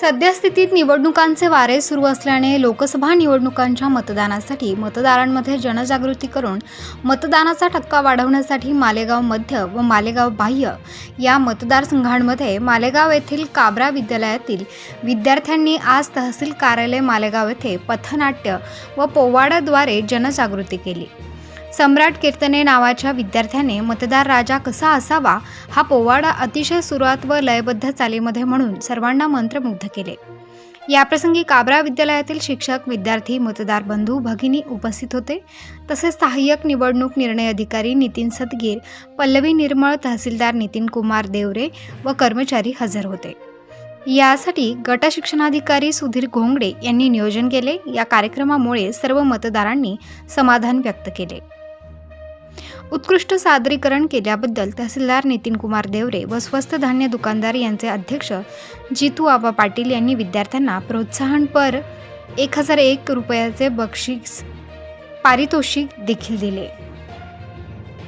सद्यस्थितीत निवडणुकांचे वारे सुरू असल्याने लोकसभा निवडणुकांच्या मतदानासाठी मतदारांमध्ये जनजागृती करून मतदानाचा टक्का वाढवण्यासाठी मालेगाव मध्य व मालेगाव बाह्य या मतदारसंघांमध्ये मालेगाव येथील काबरा विद्यालयातील विद्यार्थ्यांनी आज तहसील कार्यालय मालेगाव येथे पथनाट्य व पोवाड्याद्वारे जनजागृती केली. सम्राट कीर्तने नावाच्या विद्यार्थ्याने मतदार राजा कसा असावा हा पोवाडा अतिशय सुरुवात व लयबद्ध चालीमध्ये म्हणून सर्वांना मंत्रमुग्ध केले. याप्रसंगी काबरा विद्यालयातील शिक्षक विद्यार्थी मतदार बंधू भगिनी उपस्थित होते. तसेच सहाय्यक निवडणूक निर्णय अधिकारी नितीन सदगीर पल्लवी निर्मळ तहसीलदार नितीन कुमार देवरे व कर्मचारी हजर होते. यासाठी गट शिक्षणाधिकारी सुधीर घोंगडे यांनी नियोजन केले. या कार्यक्रमामुळे सर्व मतदारांनी समाधान व्यक्त केले. उत्कृष्ट सादरीकरण केल्याबद्दल तहसीलदार नितीन कुमार देवरे व स्वस्त धान्य दुकानदार यांचे अध्यक्ष जितू आबा पाटील यांनी विद्यार्थ्यांना प्रोत्साहनपर एक हजार एक रुपयाचे बक्षीस पारितोषिक देखील दिले.